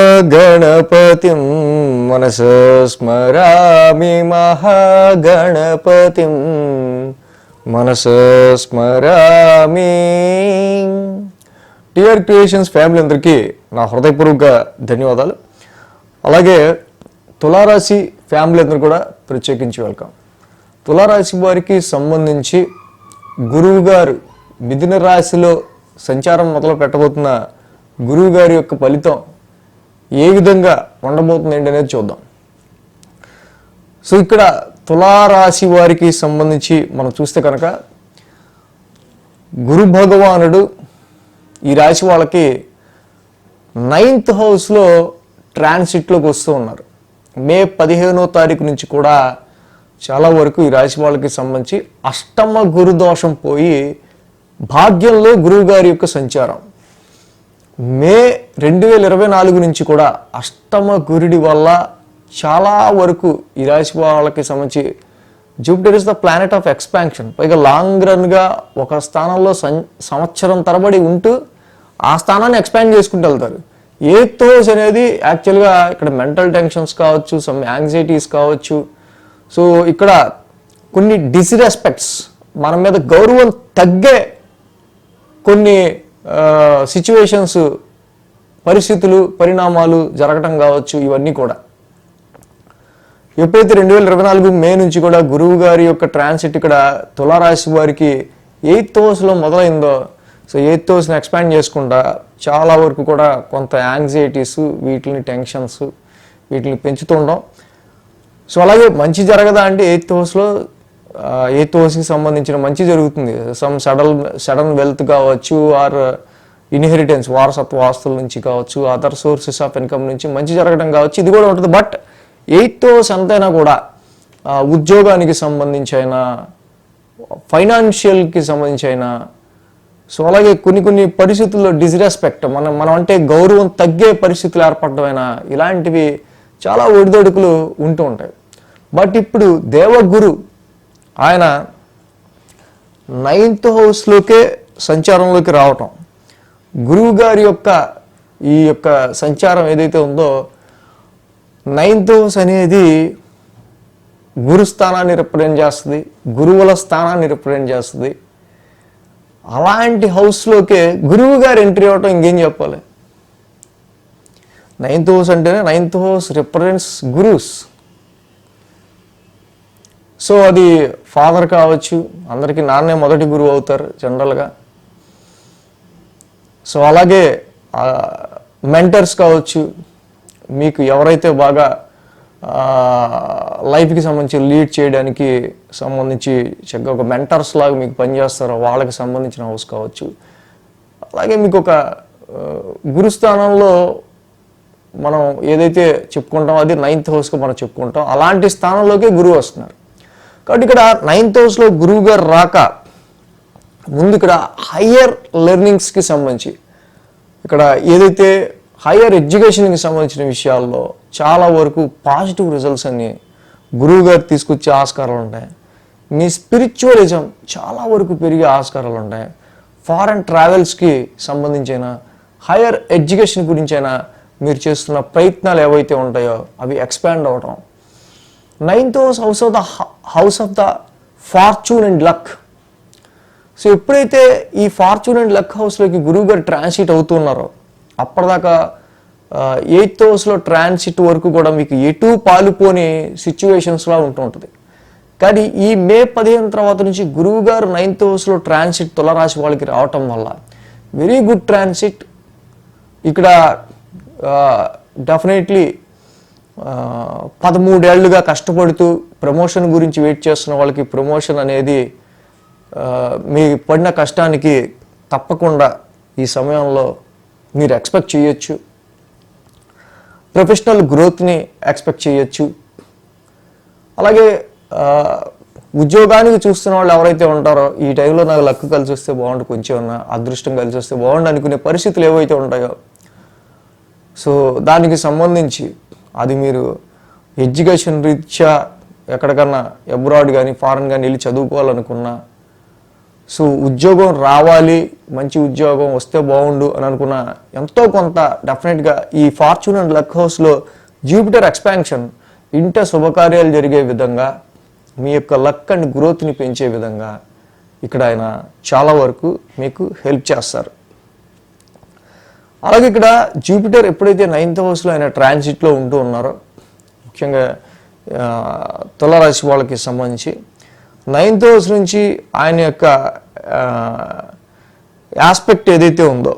మహాగణపతిం మనసు స్మరామి మహాగణపతిం మనసు స్మరామి. టిఆర్ క్రియేషన్స్ ఫ్యామిలీ అందరికీ నా హృదయపూర్వక ధన్యవాదాలు. అలాగే తులారాశి ఫ్యామిలీ అందరూ కూడా ప్రత్యేకించి వెల్కమ్ తులారాశి వారికి సంబంధించి గురువు గారు మిథున రాశిలో సంచారం మొదలు పెట్టబోతున్న గురువు గారి యొక్క ఫలితం ఏ విధంగా ఉండబోతుంది ఏంటి అనేది చూద్దాం. సో ఇక్కడ తులారాశి వారికి సంబంధించి మనం చూస్తే కనుక గురు భగవానుడు ఈ రాశి వాళ్ళకి నైన్త్ హౌస్లో ట్రాన్సిట్లోకి వస్తూ ఉన్నారు. మే పదిహేనో తారీఖు నుంచి కూడా చాలా వరకు ఈ రాశి వాళ్ళకి సంబంధించి అష్టమ గురు దోషం పోయి భాగ్యంలో గురువు గారి యొక్క సంచారం. మే రెండు వేల ఇరవై నాలుగు నుంచి కూడా అష్టమ గురుడి వల్ల చాలా వరకు ఈ రాశి వాళ్ళకి సంబంధించి Jupiter is the planet of expansion పైగా లాంగ్ రన్గా ఒక స్థానంలో సం సంవత్సరం తరబడి ఉంటూ ఆ స్థానాన్ని ఎక్స్పాండ్ చేసుకుంటూ వెళ్తారు. ఏ హౌస్ అనేది యాక్చువల్గా ఇక్కడ మెంటల్ టెన్షన్స్ కావచ్చు సమ్ యాంగ్జైటీస్ కావచ్చు. సో ఇక్కడ కొన్ని డిస్రెస్పెక్ట్స్ మన మీద గౌరవం తగ్గే కొన్ని సిచ్యువేషన్స్ పరిస్థితులు పరిణామాలు జరగటం కావచ్చు ఇవన్నీ కూడా. ఎప్పుడైతే రెండు వేల ఇరవై నాలుగు మే నుంచి కూడా గురువు గారి యొక్క ట్రాన్సిట్ ఇక్కడ తులారాశి వారికి ఎయిత్ హౌస్లో మొదలైందో సో ఎయిత్ హౌస్ని ఎక్స్పాండ్ చేసుకుంటా చాలా వరకు కూడా కొంత యాంగ్జైటీస్ వీటిని టెన్షన్స్ వీటిని పెంచుతుండడం సో అలాగే మంచి జరగదా అంటే ఎయిత్ హౌస్లో ఎయిత్ హౌస్కి సంబంధించిన మంచి జరుగుతుంది. సమ్ సడన్ సడన్ వెల్త్ కావచ్చు ఆర్ ఇన్హెరిటెన్స్ వారసత్వ ఆస్తుల నుంచి కావచ్చు అదర్ సోర్సెస్ ఆఫ్ ఇన్కమ్ నుంచి మంచి జరగడం కావచ్చు ఇది కూడా ఉంటుంది. బట్ ఎయిత్ హౌస్ ఎంతైనా కూడా ఉద్యోగానికి సంబంధించి అయినా ఫైనాన్షియల్కి సంబంధించి అయినా సో అలాగే కొన్ని కొన్ని పరిస్థితుల్లో డిస్రెస్పెక్ట్ మనం మనం అంటే గౌరవం తగ్గే పరిస్థితులు ఏర్పడమైనా ఇలాంటివి చాలా ఒడిదొడుకులు ఉంటూ ఉంటాయి. బట్ ఇప్పుడు దేవగురు ఆయన నైన్త్ హౌస్లోకే సంచారంలోకి రావటం. గురువు గారి యొక్క ఈ యొక్క సంచారం ఏదైతే ఉందో నైన్త్ హౌస్ అనేది గురు స్థానాన్ని రిప్రజెంట్ చేస్తుంది గురువుల స్థానాన్ని రిప్రజెంట్ చేస్తుంది. అలాంటి హౌస్లోకే గురువు గారు ఎంట్రీ అవ్వటం ఇంకేం చెప్పాలి? నైన్త్ హౌస్ అంటేనే ninth house represents Gurus. So అది ఫాదర్ కావచ్చు అందరికీ నాన్నే మొదటి గురువు అవుతారు జనరల్గా. సో అలాగే మెంటర్స్ కావచ్చు మీకు ఎవరైతే బాగా లైఫ్కి సంబంధించి లీడ్ చేయడానికి సంబంధించి చక్కగా ఒక మెంటర్స్ లాగా మీకు పనిచేస్తారో వాళ్ళకి సంబంధించిన హౌస్ కావచ్చు. అలాగే మీకు ఒక గురుస్థానంలో మనం ఏదైతే చెప్పుకుంటామో అది నైన్త్ హౌస్గా మనం చెప్పుకుంటాం. అలాంటి స్థానంలోకే గురువు వస్తున్నారు. కాబట్టి ఇక్కడ నైన్త్ హౌస్లో గురువు గారు రాక ముందు ఇక్కడ హయ్యర్ లెర్నింగ్స్కి సంబంధించి ఇక్కడ ఏదైతే హయ్యర్ ఎడ్యుకేషన్కి సంబంధించిన విషయాల్లో చాలా వరకు పాజిటివ్ రిజల్ట్స్ అన్ని గురువు గారు తీసుకొచ్చే ఆస్కారాలు ఉంటాయి. మీ స్పిరిచువలిజం చాలా వరకు పెరిగే ఆస్కారాలు ఉంటాయి. ఫారెన్ ట్రావెల్స్కి సంబంధించిన హయ్యర్ ఎడ్యుకేషన్ గురించైనా మీరు చేస్తున్న ప్రయత్నాలు ఏవైతే ఉంటాయో అవి ఎక్స్పాండ్ అవటం. Ninth house house of the house of the fortune and luck so ఎప్పుడైతే ఈ ఫార్చ్యూన్ అండ్ లక్ హౌస్లోకి గురువు గారు ట్రాన్సిట్ అవుతున్నారో అప్పటిదాకా ఎయిత్ హౌస్లో ట్రాన్సిట్ వరకు కూడా మీకు ఎటు పాలుపోని సిచ్యువేషన్స్లా ఉంటూ ఉంటుంది. కానీ ఈ మే పదిహేను తర్వాత నుంచి గురువు గారు నైన్త్ హౌస్లో ట్రాన్సిట్ తులరాశి వాళ్ళకి రావటం వల్ల వెరీ గుడ్ ట్రాన్సిట్ ఇక్కడ డెఫినెట్లీ పదమూడేళ్ళుగా కష్టపడుతూ ప్రమోషన్ గురించి వెయిట్ చేస్తున్న వాళ్ళకి ప్రమోషన్ అనేది మీ పడిన కష్టానికి తప్పకుండా ఈ సమయంలో మీరు ఎక్స్పెక్ట్ చేయొచ్చు. ప్రొఫెషనల్ గ్రోత్ని ఎక్స్పెక్ట్ చేయొచ్చు. అలాగే ఉద్యోగానికి చూస్తున్న వాళ్ళు ఎవరైతే ఉంటారో ఈ టైంలో నాకు లక్ కలిసి వస్తే బాగుండు కొంచెం అదృష్టం కలిసి వస్తే బాగుండు అనుకునే పరిస్థితులు ఏవైతే ఉంటాయో సో దానికి సంబంధించి అది మీరు ఎడ్యుకేషన్ రీత్యా ఎక్కడికన్నా అబ్రాడ్ కానీ ఫారెన్ కానీ వెళ్ళి చదువుకోవాలనుకున్నా సో ఉద్యోగం రావాలి మంచి ఉద్యోగం వస్తే బాగుండు అని అనుకున్న ఎంతో కొంత డెఫినెట్గా ఈ ఫార్చ్యూన్ అండ్ లక్ హౌస్లో జూపిటర్ ఎక్స్పాన్షన్ ఇంట శుభకార్యాలు జరిగే విధంగా మీ యొక్క లక్ అండ్ గ్రోత్ని పెంచే విధంగా ఇక్కడ ఆయన చాలా వరకు మీకు హెల్ప్ చేస్తారు. అలాగే ఇక్కడ జూపిటర్ ఎప్పుడైతే నైన్త్ హౌస్లో ఆయన ట్రాన్సిట్లో ఉంటూ ఉన్నారో ముఖ్యంగా ఆ, తులారాశి వాళ్ళకి సంబంధించి నైన్త్ హౌస్ నుంచి ఆయన యొక్క ఆస్పెక్ట్ ఏదైతే ఉందో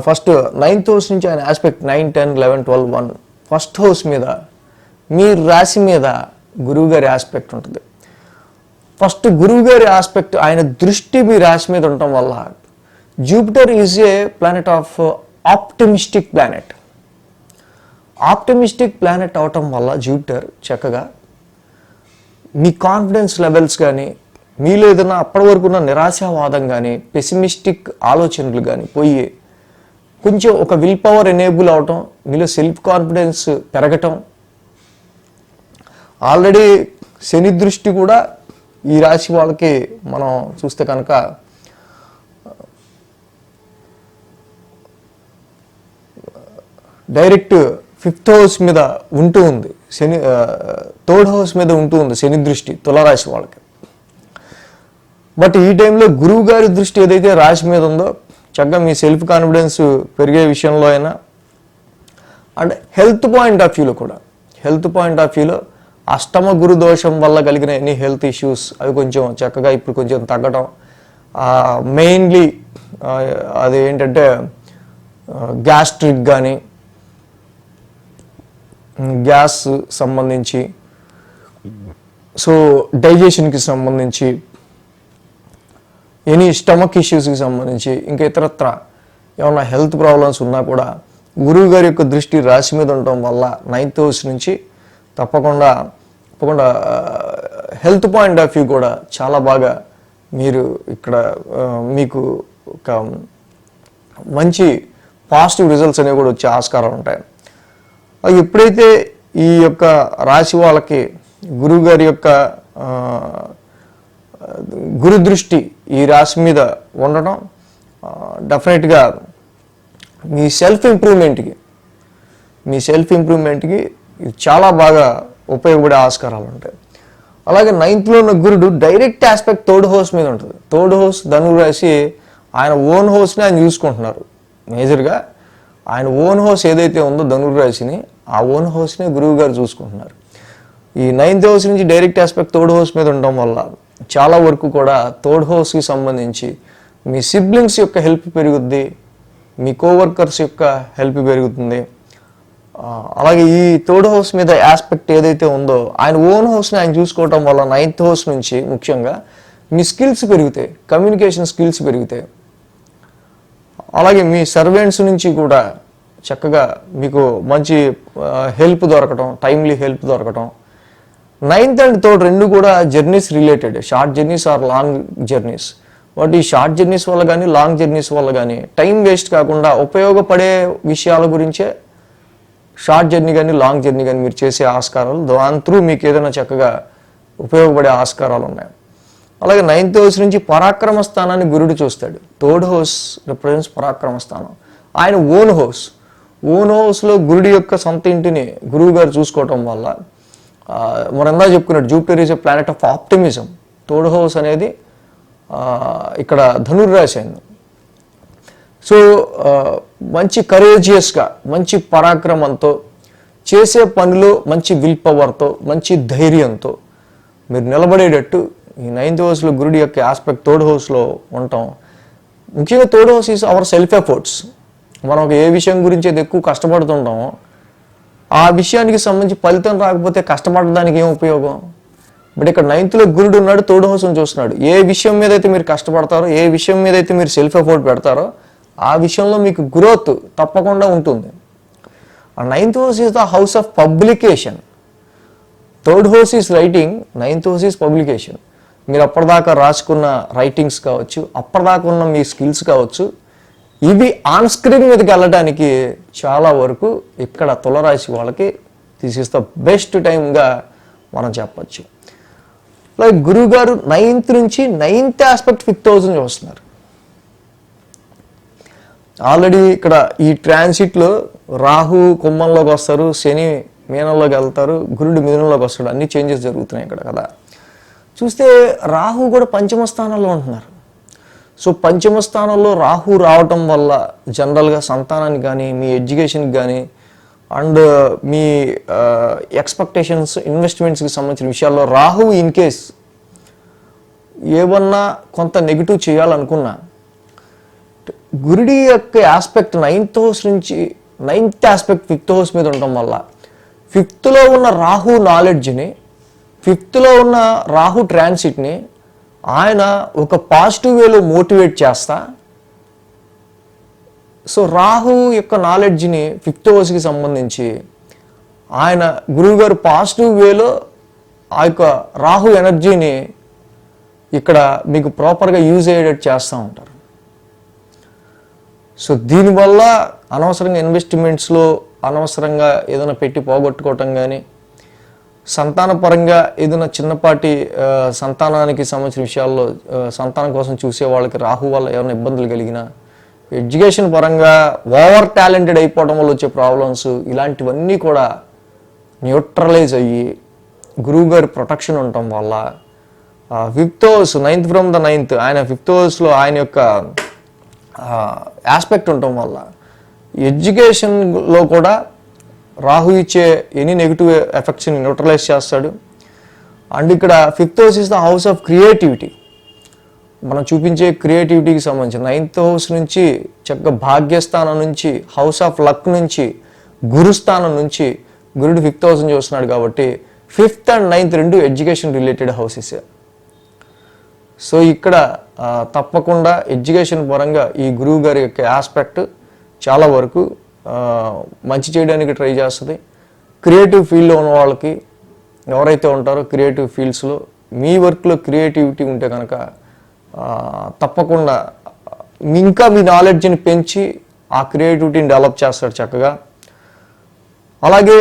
ఫస్ట్ నైన్త్ హౌస్ నుంచి ఆయన aspect nine ten eleven twelve one first house మీద మీ రాశి మీద గురువు గారి ఆస్పెక్ట్ ఉంటుంది. ఫస్ట్ గురువు గారి ఆస్పెక్ట్ ఆయన దృష్టి మీ రాశి మీద ఉండటం వల్ల. Jupiter is a planet of optimistic planet. Optimistic planet అవటం వల్ల జూపిటర్ చక్కగా మీ కాన్ఫిడెన్స్ లెవెల్స్ కానీ మీలో ఏదైనా అప్పటి వరకు ఉన్న నిరాశావాదం కానీ పెసిమిస్టిక్ ఆలోచనలు కానీ పోయి కొంచెం ఒక విల్ పవర్ ఎనేబుల్ అవటం మీలో సెల్ఫ్ కాన్ఫిడెన్స్ పెరగటం. ఆల్రెడీ శని దృష్టి కూడా ఈ రాశి వాళ్ళకి మనం చూస్తే కనుక డైరెక్ట్ ఫిఫ్త్ హౌస్ మీద ఉంటూ ఉంది. శని థర్డ్ హౌస్ మీద ఉంటూ ఉంది శని దృష్టి తులరాశి వాళ్ళకి. బట్ ఈ టైంలో గురువు గారి దృష్టి ఏదైతే రాశి మీద ఉందో చక్కగా మీ సెల్ఫ్ కాన్ఫిడెన్స్ పెరిగే విషయంలో అయినా అండ్ హెల్త్ పాయింట్ ఆఫ్ వ్యూలో కూడా హెల్త్ పాయింట్ ఆఫ్ వ్యూలో అష్టమ గురు దోషం వల్ల కలిగిన ఎనీ హెల్త్ ఇష్యూస్ అవి కొంచెం చక్కగా ఇప్పుడు కొంచెం తగ్గడం మెయిన్లీ అది ఏంటంటే గ్యాస్ట్రిక్ కానీ గ్యాస్ సంబంధించి సో డైజెషన్కి సంబంధించి ఎనీ స్టమక్ ఇష్యూస్కి సంబంధించి ఇంకా ఇతరత్ర ఏమైనా హెల్త్ ప్రాబ్లమ్స్ ఉన్నా కూడా గురువు గారి యొక్క దృష్టి రాశి మీద ఉండటం వల్ల నైన్త్ హౌస్ నుంచి తప్పకుండా తప్పకుండా హెల్త్ పాయింట్ ఆఫ్ వ్యూ కూడా చాలా బాగా మీరు ఇక్కడ మీకు ఒక మంచి పాజిటివ్ రిజల్ట్స్ అనేవి కూడా వచ్చే ఆస్కారాలు ఉంటాయి. అది ఎప్పుడైతే ఈ యొక్క రాశి వాళ్ళకి గురువు గారి యొక్క గురుదృష్టి గురు దృష్టి ఈ రాశి మీద ఉండడం డెఫినెట్గా మీ సెల్ఫ్ ఇంప్రూవ్మెంట్కి మీ సెల్ఫ్ ఇంప్రూవ్మెంట్కి ఇది చాలా బాగా ఉపయోగపడే ఆస్కారాలు ఉంటాయి అలాగే నైన్త్లో ఉన్న గురుడు డైరెక్ట్ ఆస్పెక్ట్ థర్డ్ హౌస్ మీద ఉంటుంది. థర్డ్ హౌస్ ధనువు రాశి ఆయన ఓన్ హౌస్ని ఆయన చూసుకుంటున్నారు. మేజర్గా ఆయన ఓన్ హౌస్ ఏదైతే ఉందో ధనుర్ రాశిని ఆ ఓన్ హౌస్ని గురువు గారు చూసుకుంటున్నారు. ఈ నైన్త్ హౌస్ నుంచి డైరెక్ట్ ఆస్పెక్ట్ థర్డ్ హౌస్ మీద ఉండడం వల్ల చాలా వరకు కూడా థర్డ్ హౌస్కి సంబంధించి మీ సిబ్లింగ్స్ యొక్క హెల్ప్ పెరుగుద్ది మీ కోవర్కర్స్ యొక్క హెల్ప్ పెరుగుతుంది అలాగే ఈ థర్డ్ హౌస్ మీద ఆస్పెక్ట్ ఏదైతే ఉందో ఆయన ఓన్ హౌస్ని ఆయన చూసుకోవటం వల్ల నైన్త్ హౌస్ నుంచి ముఖ్యంగా మీ స్కిల్స్ పెరుగుతాయి కమ్యూనికేషన్ స్కిల్స్ పెరుగుతాయి అలాగే మీ సర్వెంట్స్ నుంచి కూడా చక్కగా మీకు మంచి హెల్ప్ దొరకటం టైమ్లీ హెల్ప్ దొరకటం. నైన్త్ అండ్ థర్డ్ రెండు కూడా journeys related short journeys or long journeys but ఈ షార్ట్ జర్నీస్ వల్ల కానీ లాంగ్ జర్నీస్ వల్ల కానీ టైం వేస్ట్ కాకుండా ఉపయోగపడే విషయాల గురించే షార్ట్ జర్నీ కానీ లాంగ్ జర్నీ కానీ మీరు చేసే ఆస్కారాలు దాని త్రూ మీకు ఏదైనా చక్కగా ఉపయోగపడే ఆస్కారాలు ఉన్నాయి. అలాగే నైన్త్ హౌస్ నుంచి పరాక్రమ స్థానాన్ని గురుడు చూస్తాడు. థర్డ్ హౌస్ రిప్రజెంట్స్ పరాక్రమ స్థానం. ఆయన ఓన్ హౌస్. ఓన్ హౌస్లో గురుడి యొక్క సొంత ఇంటిని గురువు గారు చూసుకోవటం వల్ల ఆ, చెప్పుకున్నాడు Jupiter is a planet of optimism. Third house అనేది ఇక్కడ ధనుర్రాశి అయింది. సో మంచి కరేజియస్గా మంచి పరాక్రమంతో చేసే పనిలో మంచి విల్ పవర్తో మంచి ధైర్యంతో మీరు నిలబడేటట్టు ఈ నైన్త్ హౌస్లో గురుడి యొక్క ఆస్పెక్ట్ థర్డ్ హౌస్లో ఉంటాం ముఖ్యంగా third house is our self efforts మనం ఒక ఏ విషయం గురించి అయితే ఎక్కువ కష్టపడుతుంటామో ఆ విషయానికి సంబంధించి ఫలితం రాకపోతే కష్టపడడానికి ఏం ఉపయోగం? బట్ ఇక్కడ నైన్త్లో గురుడు ఉన్నాడు థర్డ్ హౌస్ని చూస్తున్నాడు. ఏ విషయం మీద అయితే మీరు కష్టపడతారో ఏ విషయం మీద అయితే మీరు సెల్ఫ్ ఎఫోర్ట్ పెడతారో ఆ విషయంలో మీకు గ్రోత్ తప్పకుండా ఉంటుంది. Ninth house is the house of publication third house is writing ninth house is publication మీరు అప్పటిదాకా రాసుకున్న రైటింగ్స్ కావచ్చు అప్పటిదాకా ఉన్న మీ స్కిల్స్ కావచ్చు ఇవి ఆన్ స్క్రీన్ మీదకి వెళ్ళడానికి చాలా వరకు ఇక్కడ తులరాశి వాళ్ళకి దిస్ ఈస్ ద బెస్ట్ టైంగా మనం చెప్పచ్చు. లైక్ గురువు గారు నైన్త్ నుంచి నైన్త్ ఆస్పెక్ట్ ఫిఫ్త్ హౌస్ చూస్తున్నారు. ఆల్రెడీ ఇక్కడ ఈ ట్రాన్సిట్లో రాహు కుంభంలోకి వస్తారు శని మీనంలోకి వెళ్తారు గురుడు మిథునంలోకి వస్తాడు. అన్ని చేంజెస్ జరుగుతున్నాయి ఇక్కడ కదా. చూస్తే రాహు కూడా పంచమ స్థానంలో ఉంటున్నారు. సో పంచమ స్థానంలో రాహు రావటం వల్ల జనరల్గా సంతానానికి కానీ మీ ఎడ్యుకేషన్కి కానీ అండ్ మీ ఎక్స్పెక్టేషన్స్ ఇన్వెస్ట్మెంట్స్కి సంబంధించిన విషయాల్లో రాహు ఇన్ కేస్ ఏమన్నా కొంత నెగిటివ్ చేయాలనుకున్నా గురుడి యొక్క ఆస్పెక్ట్ నైన్త్ హౌస్ నుంచి నైన్త్ ఆస్పెక్ట్ ఫిఫ్త్ హౌస్ మీద ఉండటం వల్ల ఫిఫ్త్లో ఉన్న రాహు నాలెడ్జ్ని ఫిఫ్త్లో ఉన్న రాహు ట్రాన్సిట్ని ఆయన ఒక పాజిటివ్ వేలో మోటివేట్ చేస్తా. సో రాహు యొక్క నాలెడ్జ్ని ఫిఫ్త్ హౌస్కి సంబంధించి ఆయన గురువుగారు పాజిటివ్ వేలో ఆ యొక్క రాహు ఎనర్జీని ఇక్కడ మీకు ప్రాపర్గా యూజ్ అయ్యేటట్టు చేస్తూ ఉంటారు. సో దీనివల్ల అనవసరంగా ఇన్వెస్ట్మెంట్స్లో అనవసరంగా ఏదైనా పెట్టి పోగొట్టుకోవటం కానీ సంతానపరంగా ఏదైనా చిన్నపాటి సంతానానికి సంబంధించిన విషయాల్లో సంతానం కోసం చూసే వాళ్ళకి రాహు వల్ల ఏమైనా ఇబ్బందులు కలిగినా ఎడ్యుకేషన్ పరంగా ఓవర్ టాలెంటెడ్ అయిపోవడం వల్ల వచ్చే ప్రాబ్లమ్స్ ఇలాంటివన్నీ కూడా న్యూట్రలైజ్ అయ్యి గురువు గారి ప్రొటెక్షన్ ఉండటం వల్ల fifth house ninth from the ninth ఆయన ఫిఫ్త్ హౌస్లో ఆయన యొక్క ఆస్పెక్ట్ ఉండటం వల్ల. ఎడ్యుకేషన్లో కూడా రాహు ఇచ్చే ఎనీ నెగిటివ్ ఎఫెక్ట్స్ని న్యూట్రలైజ్ చేస్తాడు. అండ్ ఇక్కడ fifth house is the house of creativity మనం చూపించే క్రియేటివిటీకి సంబంధించి నైన్త్ హౌస్ నుంచి చక్కగా భాగ్యస్థానం నుంచి హౌస్ ఆఫ్ లక్ నుంచి గురుస్థానం నుంచి గురుడు ఫిఫ్త్ హౌస్ చూస్తున్నాడు కాబట్టి ఫిఫ్త్ అండ్ నైన్త్ రెండు ఎడ్యుకేషన్ రిలేటెడ్ హౌసెస్ సో ఇక్కడ తప్పకుండా ఎడ్యుకేషన్ పరంగా ఈ గురువు గారి యొక్క ఆస్పెక్ట్ చాలా వరకు మంచి చేయడానికి ట్రై చేస్తుంది. క్రియేటివ్ ఫీల్డ్లో ఉన్న వాళ్ళకి ఎవరైతే ఉంటారో క్రియేటివ్ ఫీల్డ్స్లో మీ వర్క్లో క్రియేటివిటీ ఉంటే కనుక తప్పకుండా ఇంకా మీ నాలెడ్జ్ని పెంచి ఆ క్రియేటివిటీని డెవలప్ చేస్తాడు చక్కగా. అలాగే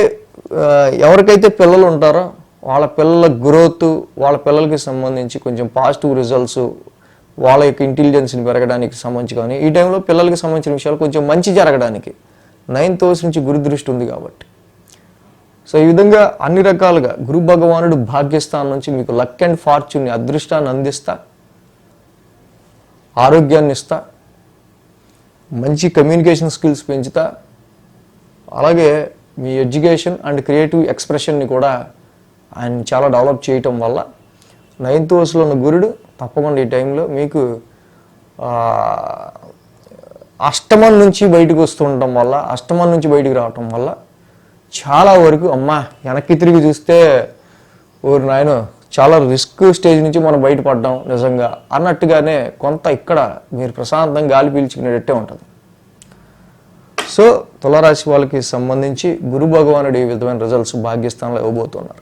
ఎవరికైతే పిల్లలు ఉంటారో వాళ్ళ పిల్లల గ్రోత్ వాళ్ళ పిల్లలకి సంబంధించి కొంచెం పాజిటివ్ రిజల్ట్స్ వాళ్ళ యొక్క ఇంటెలిజెన్స్ని పెరగడానికి సంబంధించి కానీ ఈ టైంలో పిల్లలకి సంబంధించిన విషయాలు కొంచెం మంచి జరగడానికి నైన్త్ హౌస్ నుంచి గురు దృష్టి ఉంది కాబట్టి. సో ఈ విధంగా అన్ని రకాలుగా గురు భగవానుడు భాగ్యస్థానం నుంచి మీకు లక్ అండ్ ఫార్చ్యూన్ని అదృష్టాన్ని అందిస్తా ఆరోగ్యాన్ని ఇస్తా మంచి కమ్యూనికేషన్ స్కిల్స్ పెంచుతా అలాగే మీ ఎడ్యుకేషన్ అండ్ క్రియేటివ్ ఎక్స్ప్రెషన్ని కూడా ఆయన చాలా డెవలప్ చేయటం వల్ల నైన్త్ హౌస్లో ఉన్న గురుడు తప్పకుండా ఈ టైంలో మీకు అష్టమం నుంచి బయటకు వస్తూ ఉండటం వల్ల అష్టమం నుంచి బయటకు రావటం వల్ల చాలా వరకు అమ్మా వెనక్కి తిరిగి చూస్తే ఊరు నాయన చాలా రిస్క్ స్టేజ్ నుంచి మనం బయటపడ్డాం నిజంగా అన్నట్టుగానే కొంత ఇక్కడ మీరు ప్రశాంతంగా గాలి పీల్చుకునేటట్టే ఉంటుంది. సో తులారాశి వాళ్ళకి సంబంధించి గురు భగవానుడు ఈ విధమైన రిజల్ట్స్ భాగ్యస్థానంలో ఇవ్వబోతున్నారు.